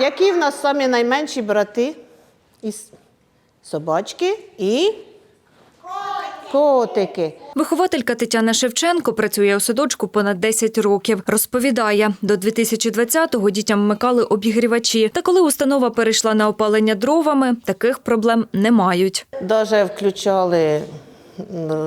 які в нас самі найменші брати? Із собачки і котики. Вихователька Тетяна Шевченко працює у садочку понад 10 років. Розповідає, до 2020-го дітям вмикали обігрівачі. Та коли установа перейшла на опалення дровами, таких проблем не мають. Даже включали,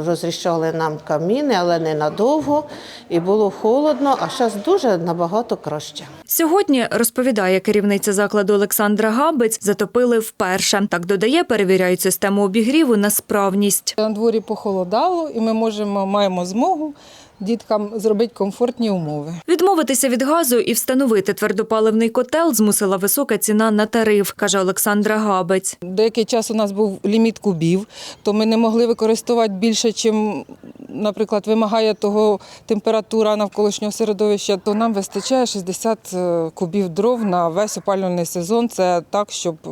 розрішали нам каміни, але не надовго. І було холодно, а зараз дуже набагато краще. Сьогодні, розповідає керівниця закладу Олександра Габець, затопили вперше. Так додає, перевіряють систему обігріву на справність. На дворі похолодало, і ми можемо маємо змогу діткам зробити комфортні умови. Відмовитися від газу і встановити твердопаливний котел змусила висока ціна на тариф, каже Олександра Габець. Деякий час у нас був ліміт кубів, то ми не могли використовувати більше, чим, наприклад, вимагає того температура навколишнього середовища, то нам вистачає 60 е, кубів дров на весь опалювальний сезон. Це так, щоб е,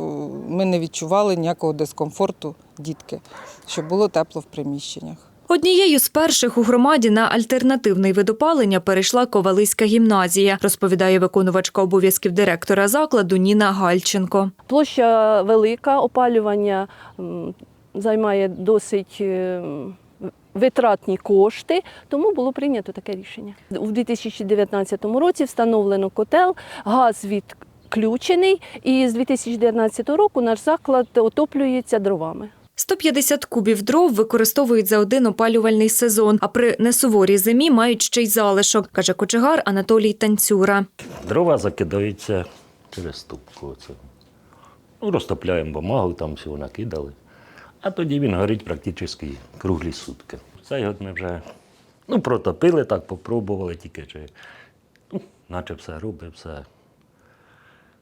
ми не відчували ніякого дискомфорту, дітки, щоб було тепло в приміщеннях. Однією з перших у громаді на альтернативний вид опалення перейшла Ковалиська гімназія, розповідає виконувачка обов'язків директора закладу Ніна Гальченко. Площа велика, опалювання займає досить е, витратні кошти, тому було прийнято таке рішення. У 2019 році встановлено котел, газ відключений, і з 2019 року наш заклад отоплюється дровами. 150 кубів дров використовують за один опалювальний сезон, а при несуворій зимі мають ще й залишок, каже кочегар Анатолій Танцюра. Дрова закидаються через тубку. Оце. Ну, розтопляємо бумагу, там всього накидали. А тоді він горить практично круглі сутки. Цей год ми вже ну, протопили, так попробували, тільки чи, ну, наче все робить, все,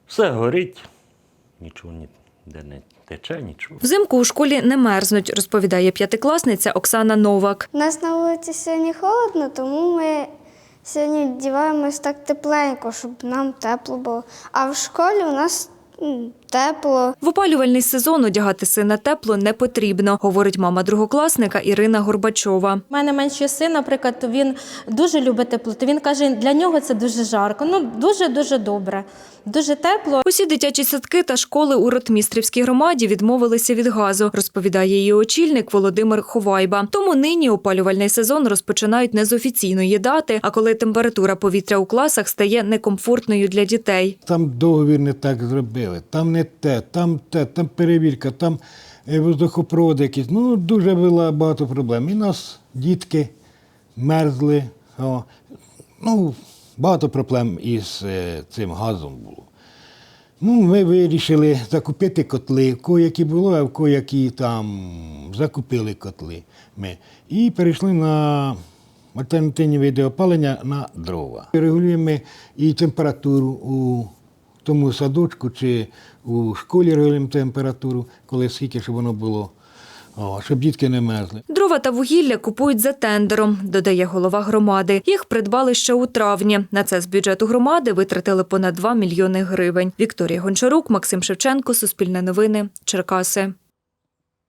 все горить, нічого ніде не тече, нічого. Взимку у школі не мерзнуть, розповідає п'ятикласниця Оксана Новак. У нас на вулиці сьогодні холодно, тому ми сьогодні вдіваємось так тепленько, щоб нам тепло було. А в школі у нас тепло. В опалювальний сезон одягати сина тепло не потрібно, говорить мама другокласника Ірина Горбачова. У мене менший син, наприклад, то він дуже любить теплоту. Він каже, для нього це дуже жарко. Ну дуже дуже добре, дуже тепло. Усі дитячі садки та школи у Ротмістрівській громаді відмовилися від газу, розповідає її очільник Володимир Ховайба. Тому нині опалювальний сезон розпочинають не з офіційної дати, а коли температура повітря у класах стає некомфортною для дітей. Там договір не так зробили, там не те, там те, там перевірка, там е, воздухопроводи якісь. Ну, дуже було багато проблем. І нас дітки мерзли. Ну, багато проблем із е, цим газом було. Ну, ми вирішили закупити котли, в кого які було, а в кого які там закупили котли. Ми. І перейшли на альтернативні види опалення на дрова. Регулюємо і температуру у тому садочку чи у школі регулюємо температуру, коли скільки, щоб воно було, о, щоб дітки не мерзли. Дрова та вугілля купують за тендером, додає голова громади. Їх придбали ще у травні. На це з бюджету громади витратили понад 2 мільйони гривень. Вікторія Гончарук, Максим Шевченко, Суспільне новини, Черкаси.